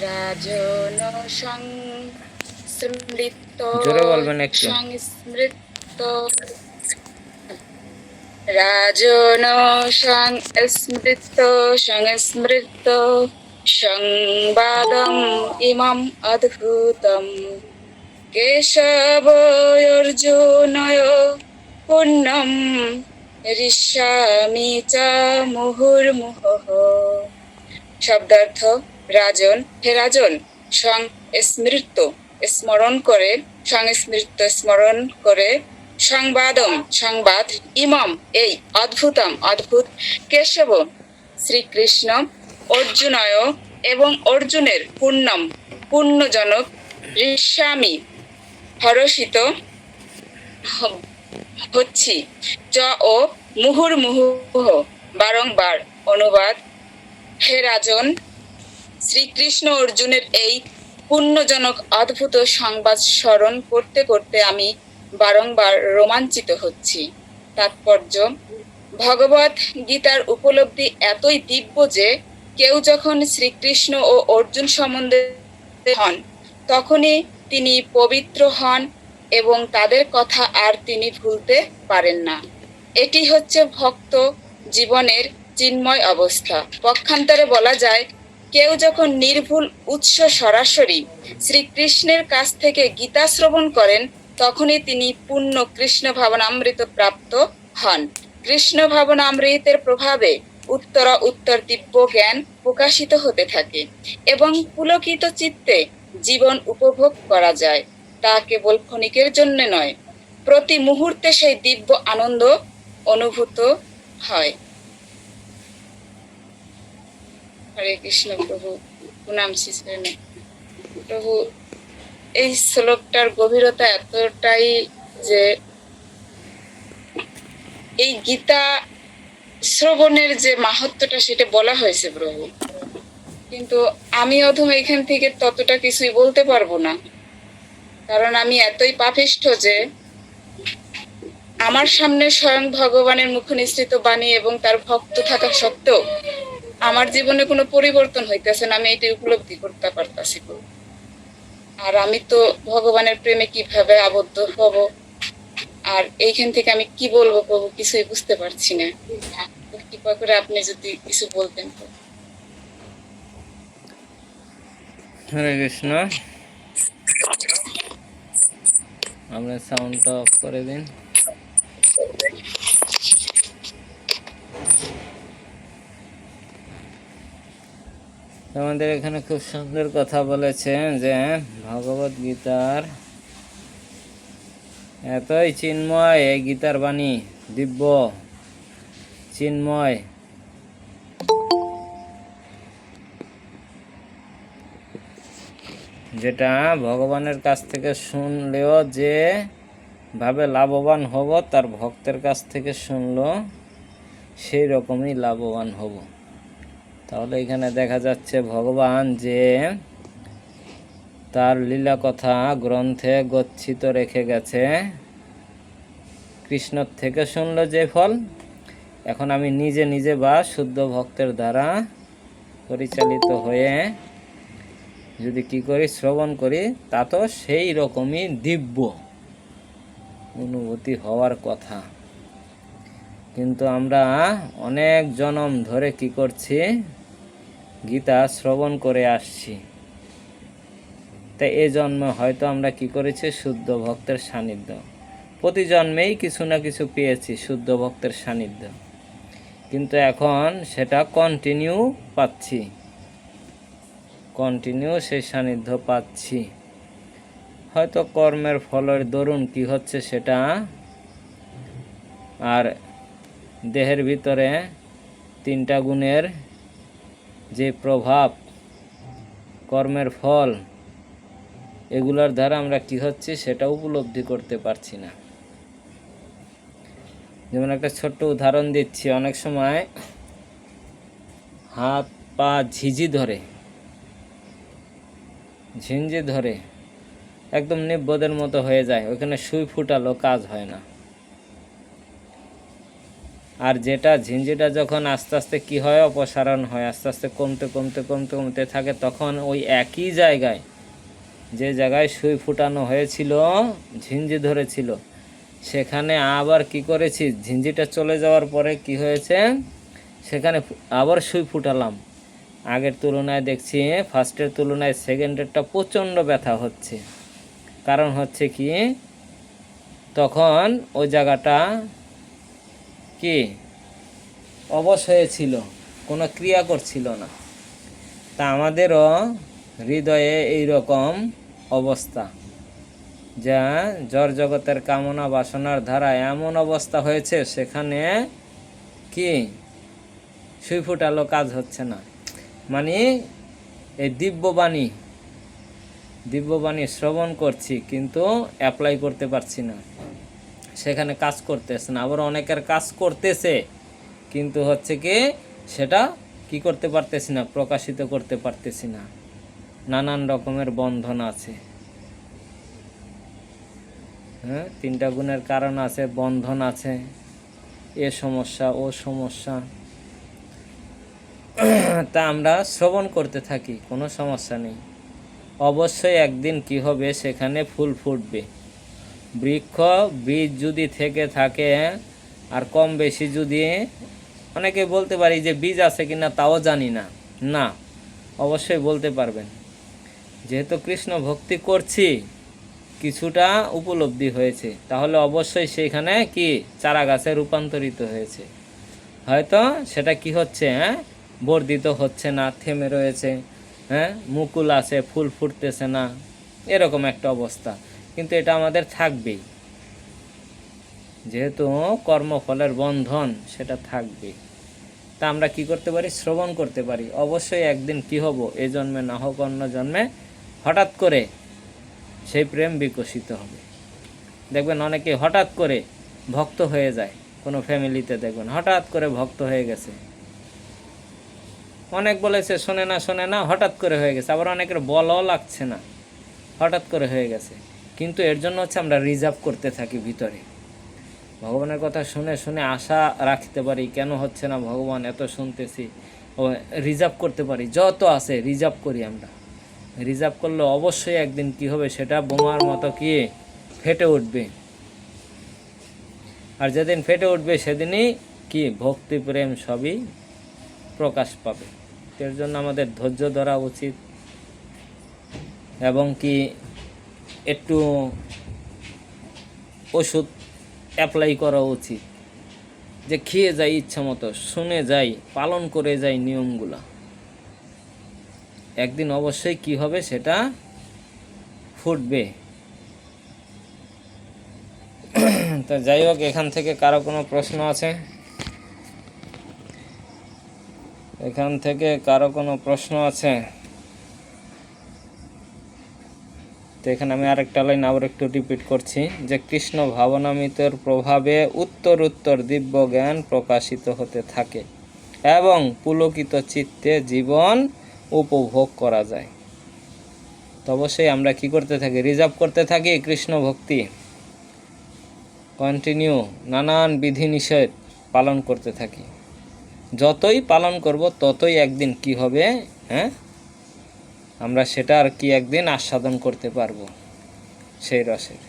রাজন সংস্মৃত জোরে বলবেন একটু। সংস্মৃত রাজন সংস্মৃত সংস্মৃত সংবাদম ইমম অদ্ভুতম কেশবয়োর্জুনয় পুণ্যম ঋষ্যামি চ মুহুর্মুহুঃ শব্দার্থ রাজন, হে রাজন, সং স্মৃত, স্মরণ করে সংস্মৃত স্মরণ করে, সংবাদম, সংবাদ ইমম, এই অদ্ভুতম, অদ্ভুত কেশব, শ্রীকৃষ্ণ, অর্জুনয় এবং অর্জুনের পূর্ণম পূর্ণজনক ঋষ্যামি, হরষিত হচ্ছি। চ ও মুহুর মুহুহ বারংবার অনুবাদ। হে রাজন শ্রীকৃষ্ণ অর্জুনের এই পুণ্যজনক অদ্ভুত সংবাদ স্মরণ করতে করতে আমি বারংবার রোমাঞ্চিত হচ্ছি। তাৎপর্য, ভগবত গীতার উপলব্ধি এতই দিব্য যে কেউ যখন শ্রীকৃষ্ণ ও অর্জুন সম্বন্ধে হন, তখনই তিনি পবিত্র হন এবং তাদের কথা আর তিনি ভুলতে পারেন না। এটি হচ্ছে ভক্ত জীবনের চিন্ময় অবস্থা। পক্ষান্তরে বলা যায় কেউ যখন নির্ভুল উৎস সরাসরি শ্রীকৃষ্ণের কাছ থেকে গীতা শ্রবণ করেন, তখনই তিনি পূর্ণ কৃষ্ণ ভাবনামৃত প্রাপ্ত হন। কৃষ্ণ ভাবনামৃতের প্রভাবে উত্তর উত্তর দিব্য জ্ঞান প্রকাশিত হতে থাকে এবং পুলকিত চিত্তে জীবন উপভোগ করা যায়। তা কেবল ক্ষণিকের জন্য নয়, প্রতি মুহূর্তে সেই দিব্য আনন্দ অনুভূত হয়। হরে কৃষ্ণ প্রভু, প্রণাম শ্রী প্রভু, এই শ্লোকটার গভীরতা এতটাই যে এই গীতা শ্রবণের যে মাহাত্মটা সেটা বলা হয়েছে প্রভু। কিন্তু আমি অধম এখান থেকে ততটা কিছুই বলতে পারব না। কারণ আমি এতই পাপিষ্ঠ যে আমার সামনে স্বয়ং ভগবানের মুখ নিঃসৃত বাণী এবং তার ভক্ত থাকা সত্ত্বেও আমার জীবনে কোনো পরিবর্তন হইতেছে না, আমি এটা উপলব্ধি করতে পারতাছি আর আমি তো ভগবানের প্রেমে কীভাবে আবদ্ধ হব? আর এইখান থেকে আমি কি বলব প্রভু, কিছুই বুঝতে পারছি না। কৃপা করে আপনি যদি কিছু বলতেন হরে কৃষ্ণ। আপনার অফ করে দিন। আমাদের এখানে খুব সুন্দর কথা বলেছেন যে ভগবত গীতার এতই চিন্ময় এই গীতার বাণী, দিব্য চিন্ময়। যেটা ভগবানের কাছ থেকে শুনলেও যে ভাবে লাভবান হব, তার ভক্তের কাছ থেকে শুনলো সেই রকমই লাভবান হব। তাহলে এখানে দেখা যাচ্ছে ভগবান যে তার লীলা কথা গ্রন্থে গচ্ছিত রেখে গেছে। কৃষ্ণর থেকে শুনলো যে ফল। এখন আমি নিজে নিজে বা শুদ্ধ ভক্তের দ্বারা পরিচালিত হয়ে যদি কি করি, শ্রবণ করি, তা তো সেই রকমই দিব্য অনুভূতি হওয়ার কথা। কিন্তু আমরা অনেক জনম ধরে কি করছি গীতা শ্রবণ করে আসছি। তাই এ জন্মে হয়তো আমরা কি করেছি? শুদ্ধ ভক্তের সান্নিধ্য। প্রতি জন্মেই কিছু না কিছু পেয়েছি, শুদ্ধ ভক্তের সান্নিধ্য। কিন্তু এখন সেটা কন্টিনিউ পাচ্ছি। কন্টিনিউ সেই সান্নিধ্য পাচ্ছি। হয়তো কর্মের ফলের দরুন কি হচ্ছে সেটা আর দেহের ভিতরে তিনটা গুণের যে প্রভাব, কর্মের ফল, এগুলোর দ্বারা আমরা কি হচ্ছে সেটা উপলব্ধি করতে পারছি না। যেমন একটা ছোট্ট উদাহরণ দিচ্ছি, অনেক সময় হাত, পা ঝিঝি ধরে ঝিঞ্জি ধরে, একদম নিব্বদের মতো হয়ে যায়, ওখানে সুই ফুটালো কাজ হয় না। আর যেটা ঝিঞ্জিটা যখন আস্তে আস্তে কি হয়, অপসারণ হয়, আস্তে আস্তে কমতে কমতে কমতে কমতে থাকে, তখন ওই একই জায়গায় যে জায়গায় সুই ফুটানো হয়েছিল ঝিঞ্জি ধরেছিল, সেখানে আবার কি করেছি? ঝিঞ্জিটা চলে যাওয়ার পরে কি হয়েছে? সেখানে আবার সুই ফুটালাম। আগের তুলনায় দেখছি, ফার্স্টের তুলনায় সেকেন্ডেরটা প্রচণ্ড ব্যথা হচ্ছে। কারণ হচ্ছে কি? তখন ওই জায়গাটা কি? অবশ হয়েছিল, কোনো ক্রিয়া করছিল না। তা আমাদেরও হৃদয়ে এই রকম অবস্থা, যা জড় জগতের কামনা বাসনার ধারা এমন অবস্থা হয়েছে, সেখানে কি? সুই ফুটালো কাজ হচ্ছে না। মানে এই দিব্যবাণী দিব্যবাণী শ্রবণ করছি, কিন্তু অ্যাপ্লাই করতে পারছি না। সেখানে কাজ করতেছে না। আবার অনেকের কাজ করতেছে, কিন্তু হচ্ছে কি সেটা কি করতে পারতেছি না, প্রকাশিত করতে পারতেছি না। নানান রকমের বন্ধন আছে। হ্যাঁ তিনটা গুণের কারণ আছে, বন্ধন আছে। এ সমস্যা, ও সমস্যা। তা আমরা শ্রবণ করতে থাকি, কোনো সমস্যা নেই। অবশ্যই একদিন কি হবে, সেখানে ফুল ফুটবে। বৃক্ষ, বীজ যদি থেকে থাকে, আর কম বেশি যদি, অনেকে বলতে পারি যে বীজ আছে কিনা তাও জানি না। না, অবশ্যই বলতে পারবেন। যেহেতু কৃষ্ণ ভক্তি করছি, কিছুটা উপলব্ধি হয়েছে। তাহলে অবশ্যই সেখানে কি চারা গাছে রূপান্তরিত হয়েছে। হয়তো সেটা কি হচ্ছে হ্যাঁ? বর্ধিত হচ্ছে না, থেমে রয়েছে হ্যাঁ? মুকুল আছে, ফুল ফুটতেছে না, এরকম একটা অবস্থা। কিন্তু এটা আমাদের থাকবেই। যেহেতু কর্মফলের বন্ধন, সেটা থাকবে তা আমরা কি করতে পারি? শ্রবণ করতে পারি। অবশ্যই একদিন কি হব? এ জন্মে না হোক, অন্য জন্মে হঠাৎ করে সেই প্রেম বিকশিত হবে। দেখবেন অনেকে হঠাৎ করে ভক্ত হয়ে যায়। কোনো ফ্যামিলিতে দেখবেন হঠাৎ করে ভক্ত হয়ে গেছে। অনেক বলেছে, শোনে না শোনে না, হঠাৎ করে হয়ে গেছে। আবার অনেকের বলও লাগছে না। হঠাৎ করে হয়ে গেছে। কিন্তু এর জন্য হচ্ছে আমরা রিজার্ভ করতে থাকি ভিতরে। ভগবানের কথা শুনে শুনে আশা রাখতে পারি, কেন হচ্ছে না ভগবান এত শুনতেছি। ও রিজার্ভ করতে পারি, যত আছে রিজার্ভ করি আমরা। রিজার্ভ করলে অবশ্যই একদিন কি হবে সেটা বোমার মতো কি ফেটে উঠবে। আর যেদিন ফেটে উঠবে সেদিনই কি ভক্তি, প্রেম সবই প্রকাশ পাবে। এর জন্য আমাদের ধৈর্য ধরা উচিত। এবং কি একটু ওষুধ অ্যাপ্লাই করা উচিত। যে খেয়ে যাই ইচ্ছা মতো, শুনে যাই, পালন করে যাই নিয়মগুলা। একদিন অবশ্যই কি হবে সেটা ফুটবে। তো যাই হোক, এখান থেকে কারও কোনো প্রশ্ন আছে? এখান থেকে কারও কোনো প্রশ্ন আছে তো এখানে আমি আরেকটা লাইন আবার একটু রিপিট করছি যে কৃষ্ণ ভাবনামিতের প্রভাবে উত্তর উত্তর দিব্য জ্ঞান প্রকাশিত হতে থাকে এবং পুলকিত চিত্তে জীবন উপভোগ করা যায়। তো অবশ্যই আমরা কি করতে থাকি? রিজার্ভ করতে থাকি কৃষ্ণ ভক্তি। কন্টিনিউ নানান বিধিনিষেধ পালন করতে থাকি। যতই পালন করব ততই একদিন কি হবে? হ্যাঁ? আমরা সেটা আর কি একদিন আস্বাদন করতে পারব সেই রসের।